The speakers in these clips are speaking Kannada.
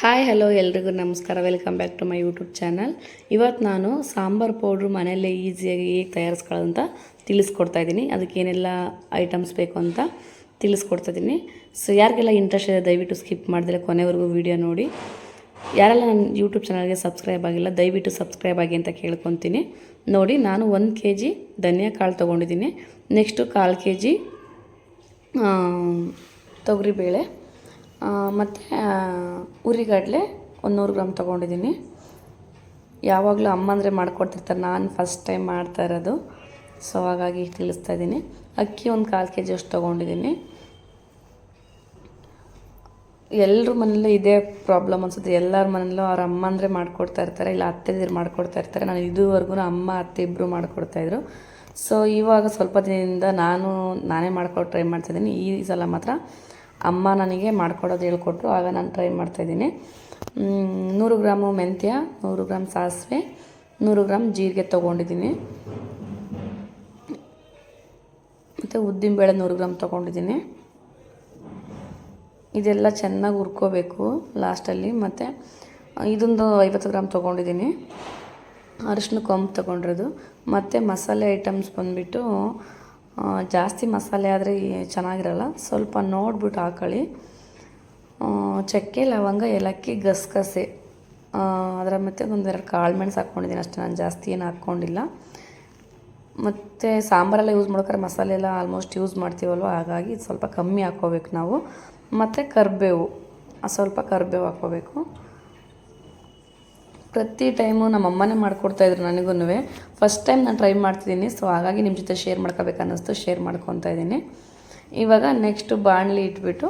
ಹಾಯ್ ಹಲೋ ಎಲ್ರಿಗೂ ನಮಸ್ಕಾರ. Welcome back to my YouTube channel ಇವತ್ತು ನಾನು ಸಾಂಬಾರು ಪೌಡ್ರು ಮನೆಯಲ್ಲೇ ಈಸಿಯಾಗಿ ಹೇಗೆ ತಯಾರಿಸ್ಕೊಳ್ಳೋದು ಅಂತ ತಿಳಿಸ್ಕೊಡ್ತಾ ಇದ್ದೀನಿ. ಅದಕ್ಕೆ ಏನೆಲ್ಲ ಐಟಮ್ಸ್ ಬೇಕು ಅಂತ ತಿಳಿಸ್ಕೊಡ್ತಾ ಇದ್ದೀನಿ. ಸೊ ಯಾರಿಗೆಲ್ಲ ಇಂಟ್ರೆಸ್ಟ್ ಇದೆ, ದಯವಿಟ್ಟು ಸ್ಕಿಪ್ ಮಾಡಿದ್ರೆ ಕೊನೆವರೆಗೂ ವೀಡಿಯೋ ನೋಡಿ. ಯಾರೆಲ್ಲ ನನ್ನ ಯೂಟ್ಯೂಬ್ ಚಾನಲ್ಗೆ ಸಬ್ಸ್ಕ್ರೈಬ್ ಆಗಿಲ್ಲ, ದಯವಿಟ್ಟು ಸಬ್ಸ್ಕ್ರೈಬ್ ಆಗಿ ಅಂತ ಕೇಳ್ಕೊತೀನಿ. ನೋಡಿ, ನಾನು ಒಂದು ಕೆ ಜಿ ಧನಿಯಾ ಕಾಳು ತೊಗೊಂಡಿದ್ದೀನಿ. ನೆಕ್ಸ್ಟು ಕಾಲು ಕೆ ಜಿ ತೊಗರಿಬೇಳೆ. ಮತ್ತು ಉರಿಗಡಲೆ ಒಂದು ನೂರು ಗ್ರಾಮ್ ತೊಗೊಂಡಿದ್ದೀನಿ. ಯಾವಾಗಲೂ ಅಮ್ಮ ಅಂದರೆ ಮಾಡ್ಕೊಡ್ತಿರ್ತಾರೆ ನಾನು ಫಸ್ಟ್ ಟೈಮ್ ಮಾಡ್ತಾ ಇರೋದು. ಸೊ ಹಾಗಾಗಿ ತಿಳಿಸ್ತಾ ಇದ್ದೀನಿ. ಅಕ್ಕಿ ಒಂದು ಕಾಲು ಕೆ ಜಿ ಅಷ್ಟು ತೊಗೊಂಡಿದ್ದೀನಿ. ಎಲ್ಲರ ಮನೇಲೂ ಇದೇ ಪ್ರಾಬ್ಲಮ್ ಅನ್ಸುತ್ತೆ. ಎಲ್ಲರ ಮನೇಲೂ ಅವ್ರ ಅಮ್ಮ ಅಂದರೆ ಮಾಡ್ಕೊಡ್ತಾ ಇರ್ತಾರೆ. ಇಲ್ಲ ಅತ್ತೆದಿರು ಮಾಡ್ಕೊಡ್ತಾ ಇರ್ತಾರೆ. ನಾನು ಇದುವರೆಗೂ ಅಮ್ಮ, ಅತ್ತೆ ಇಬ್ಬರು ಮಾಡ್ಕೊಡ್ತಾಯಿದ್ರು ಸೊ ಇವಾಗ ಸ್ವಲ್ಪ ದಿನದಿಂದ ನಾನು ನಾನೇ ಮಾಡ್ಕೊಂಡು ಟ್ರೈ ಮಾಡ್ತಾಯಿದ್ದೀನಿ ಈ ಸಲ ಮಾತ್ರ ಅಮ್ಮ ನನಗೆ ಮಾಡ್ಕೊಡೋದು ಹೇಳ್ಕೊಟ್ರು, ಆಗ ನಾನು ಟ್ರೈ ಮಾಡ್ತಾಯಿದ್ದೀನಿ ನೂರು ಗ್ರಾಮು ಮೆಂತ್ಯ, ನೂರು ಗ್ರಾಮ್ ಸಾಸಿವೆ, ನೂರು ಗ್ರಾಮ್ ಜೀರಿಗೆ ತೊಗೊಂಡಿದ್ದೀನಿ. ಮತ್ತು ಉದ್ದಿನಬೇಳೆ ನೂರು ಗ್ರಾಮ್ ತೊಗೊಂಡಿದ್ದೀನಿ. ಇದೆಲ್ಲ ಚೆನ್ನಾಗಿ ಹುರ್ಕೋಬೇಕು ಲಾಸ್ಟಲ್ಲಿ. ಮತ್ತು ಇದೊಂದು ಐವತ್ತು ಗ್ರಾಮ್ ತೊಗೊಂಡಿದ್ದೀನಿ. ಅರಿಶಿನ ಕೊಂಬು ತೊಗೊಂಡಿರೋದು. ಮತ್ತು ಮಸಾಲೆ ಐಟಮ್ಸ್ ಬಂದುಬಿಟ್ಟು ಜಾಸ್ತಿ ಮಸಾಲೆ ಆದರೆ ಚೆನ್ನಾಗಿರಲ್ಲ. ಸ್ವಲ್ಪ ನೋಡ್ಬಿಟ್ಟು ಹಾಕೊಳ್ಳಿ. ಚಕ್ಕೆ, ಲವಂಗ, ಏಲಕ್ಕಿ, ಗಸಗಸೆ. ಅದರ ಮತ್ತು ಒಂದೆರಡು ಕಾಳು ಮೆಣಸು ಹಾಕ್ಕೊಂಡಿದ್ದೀನಿ ಅಷ್ಟೇ. ನಾನು ಜಾಸ್ತಿ ಏನು ಹಾಕ್ಕೊಂಡಿಲ್ಲ ಮತ್ತು ಸಾಂಬಾರೆಲ್ಲ ಯೂಸ್ ಮಾಡ್ಬೇಕಾದ್ರೆ ಮಸಾಲೆ ಎಲ್ಲ ಆಲ್ಮೋಸ್ಟ್ ಯೂಸ್ ಮಾಡ್ತೀವಲ್ವ? ಹಾಗಾಗಿ ಸ್ವಲ್ಪ ಕಮ್ಮಿ ಹಾಕ್ಕೋಬೇಕು ನಾವು. ಮತ್ತು ಕರಿಬೇವು. ಸ್ವಲ್ಪ ಕರಿಬೇವು ಹಾಕ್ಕೋಬೇಕು ಪ್ರತಿ ಟೈಮು ನಮ್ಮ ಅಮ್ಮನೇ ಮಾಡಿಕೊಡ್ತಾಯಿದ್ರು ನನಗೂ ಫಸ್ಟ್ ಟೈಮ್ ನಾನು ಟ್ರೈ ಮಾಡ್ತಿದ್ದೀನಿ ಸೊ ಹಾಗಾಗಿ ನಿಮ್ಮ ಜೊತೆ ಶೇರ್ ಮಾಡ್ಕೋಬೇಕನ್ನಿಸ್ತು ಶೇರ್ ಮಾಡ್ಕೊತಾ ಇದ್ದೀನಿ. ಇವಾಗ ನೆಕ್ಸ್ಟು ಬಾಣಲಿ ಇಟ್ಬಿಟ್ಟು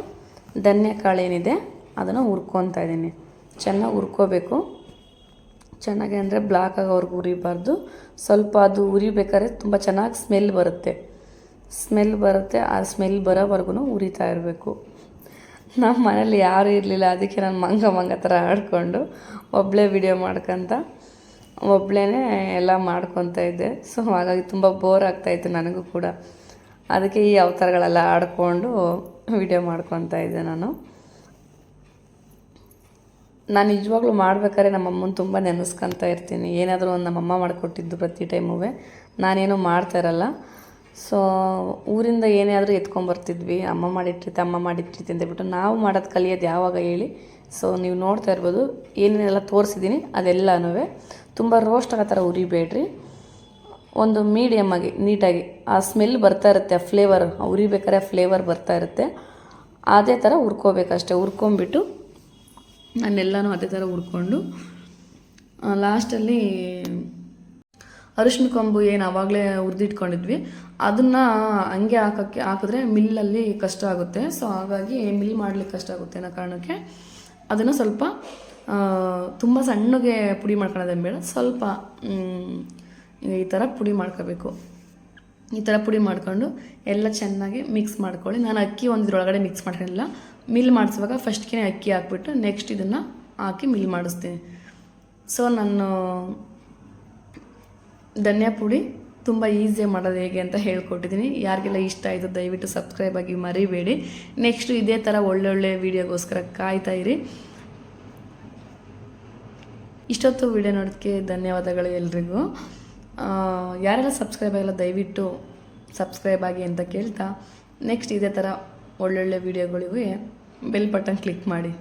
ಧನ್ಯಕಾಳು ಏನಿದೆ, ಅದನ್ನು ಹುರ್ಕೊತಾ ಇದ್ದೀನಿ. ಚೆನ್ನಾಗಿ ಹುರ್ಕೋಬೇಕು. ಚೆನ್ನಾಗಿ ಅಂದರೆ ಬ್ಲಾಕ್ ಆಗೋವ್ರಿಗೆ ಉರಿಬಾರ್ದು ಸ್ವಲ್ಪ ಅದು ಉರಿಬೇಕಾದ್ರೆ ತುಂಬ ಚೆನ್ನಾಗಿ ಸ್ಮೆಲ್ ಬರುತ್ತೆ. ಸ್ಮೆಲ್ ಬರುತ್ತೆ, ಆ ಸ್ಮೆಲ್ ಬರೋವರೆಗೂ ಉರಿತಾ ಇರಬೇಕು. ನಮ್ಮ ಮನೇಲಿ ಯಾರೂ ಇರಲಿಲ್ಲ, ಅದಕ್ಕೆ ನಾನು ಮಂಗ ಮಂಗ ಥರ ಆಡಿಕೊಂಡು ಒಬ್ಬಳೇ ವಿಡಿಯೋ ಮಾಡ್ಕೊತ ಒಬ್ಬಳೇ ಎಲ್ಲ ಮಾಡ್ಕೊತ ಇದ್ದೆ. ಸೊ ಹಾಗಾಗಿ ತುಂಬ ಬೋರ್ ಆಗ್ತಾಯಿತ್ತು ನನಗೂ ಕೂಡ. ಅದಕ್ಕೆ ಈ ಅವತಾರಗಳೆಲ್ಲ ಆಡಿಕೊಂಡು ವಿಡಿಯೋ ಮಾಡ್ಕೊತ ಇದ್ದೆ ನಾನು. ನಾನು ನಿಜವಾಗ್ಲೂ ಮಾಡ್ಬೇಕಾದ್ರೆ ನಮ್ಮಮ್ಮನ ತುಂಬ ನೆನೆಸ್ಕೊತ ಇರ್ತೀನಿ. ಏನಾದರೂ ಒಂದು ನಮ್ಮಮ್ಮ ಮಾಡಿಕೊಟ್ಟಿದ್ದು ಪ್ರತಿ ಟೈಮೂ ನಾನೇನು ಮಾಡ್ತಾ ಇರಲ್ಲ. ಸೊ ಊರಿಂದ ಏನೇ ಆದರೂ ಎತ್ಕೊಂಬರ್ತಿದ್ವಿ ಅಮ್ಮ ಮಾಡಿಟ್ಟಿರ್ತೆ ಅಮ್ಮ ಮಾಡಿಟ್ಟಿರ್ತೆ ಅಂತೇಳ್ಬಿಟ್ಟು ನಾವು ಮಾಡೋದು ಕಲಿಯೋದು ಯಾವಾಗ ಹೇಳಿ. ಸೊ ನೀವು ನೋಡ್ತಾ ಇರ್ಬೋದು. ಏನೇನೆಲ್ಲ ತೋರಿಸಿದ್ದೀನಿ ಅದೆಲ್ಲನೂ ತುಂಬ ರೋಸ್ಟ್ ಆಗೋ ಥರ ಉರಿಬೇಡ್ರಿ. ಒಂದು ಮೀಡಿಯಮ್ಮಾಗಿ ನೀಟಾಗಿ. ಆ ಸ್ಮೆಲ್ ಬರ್ತಾ ಇರುತ್ತೆ, ಆ ಫ್ಲೇವರ್ ಉರಿಬೇಕಾದ್ರೆ ಆ ಫ್ಲೇವರ್ ಬರ್ತಾ ಇರುತ್ತೆ. ಅದೇ ಥರ ಹುರ್ಕೋಬೇಕಷ್ಟೆ ಹುರ್ಕೊಂಬಿಟ್ಟು ನಾನೆಲ್ಲನೂ ಅದೇ ಥರ ಹುರ್ಕೊಂಡು ಲಾಸ್ಟಲ್ಲಿ ಅರಿಶಿನ ಕೊಂಬು ಏನು ಆವಾಗಲೇ ಹುರಿದಿಟ್ಕೊಂಡಿದ್ವಿ. ಅದನ್ನು ಹಂಗೆ ಹಾಕೋಕ್ಕೆ ಹಾಕಿದ್ರೆ ಮಿಲ್ಲಲ್ಲಿ ಕಷ್ಟ ಆಗುತ್ತೆ. ಸೊ ಹಾಗಾಗಿ ಮಿಲ್ ಮಾಡಲಿಕ್ಕೆ ಕಷ್ಟ ಆಗುತ್ತೆ ಅನ್ನೋ ಕಾರಣಕ್ಕೆ ಅದನ್ನು ಸ್ವಲ್ಪ ತುಂಬ ಸಣ್ಣಗೆ ಪುಡಿ ಮಾಡ್ಕೊಳ್ಳೋದೇನು ಬೇಡ. ಸ್ವಲ್ಪ ಈ ಥರ ಪುಡಿ ಮಾಡ್ಕೋಬೇಕು. ಈ ಥರ ಪುಡಿ ಮಾಡ್ಕೊಂಡು ಎಲ್ಲ ಚೆನ್ನಾಗಿ ಮಿಕ್ಸ್ ಮಾಡ್ಕೊಳ್ಳಿ. ನಾನು ಅಕ್ಕಿ ಒಂದ್ರೊಳಗಡೆ ಮಿಕ್ಸ್ ಮಾಡ್ಕೊಂಡಿಲ್ಲ. ಮಿಲ್ ಮಾಡಿಸುವಾಗ ಫಸ್ಟ್ಗೆ ಅಕ್ಕಿ ಹಾಕ್ಬಿಟ್ಟು ನೆಕ್ಸ್ಟ್ ಇದನ್ನು ಹಾಕಿ ಮಿಲ್ ಮಾಡಿಸ್ತೀನಿ. ಸೊ ನಾನು ಧನಿಯಾ ಪುಡಿ ತುಂಬ ಈಸಿಯಾಗಿ ಮಾಡೋದು ಹೇಗೆ ಅಂತ ಹೇಳ್ಕೊಟ್ಟಿದ್ದೀನಿ. ಯಾರಿಗೆಲ್ಲ ಇಷ್ಟ ಆಯಿತು ದಯವಿಟ್ಟು ಸಬ್ಸ್ಕ್ರೈಬ್ ಆಗಿ ಮರಿಬೇಡಿ. ನೆಕ್ಸ್ಟು ಇದೇ ಥರ ಒಳ್ಳೊಳ್ಳೆ ವೀಡಿಯೋಗೋಸ್ಕರ ಕಾಯ್ತಾ ಇರಿ. ಇಷ್ಟೊತ್ತು ವೀಡಿಯೋ ನೋಡೋದಕ್ಕೆ ಧನ್ಯವಾದಗಳು ಎಲ್ರಿಗೂ. ಯಾರೆಲ್ಲ ಸಬ್ಸ್ಕ್ರೈಬ್ ಆಗಿಲ್ಲ ದಯವಿಟ್ಟು ಸಬ್ಸ್ಕ್ರೈಬ್ ಆಗಿ ಅಂತ ಕೇಳ್ತಾ. ನೆಕ್ಸ್ಟ್ ಇದೇ ಥರ ಒಳ್ಳೊಳ್ಳೆ ವೀಡಿಯೋಗಳಿಗೂ ಬೆಲ್ ಬಟನ್ ಕ್ಲಿಕ್ ಮಾಡಿ.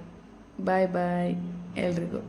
ಬಾಯ್ ಬಾಯ್ ಎಲ್ರಿಗೂ.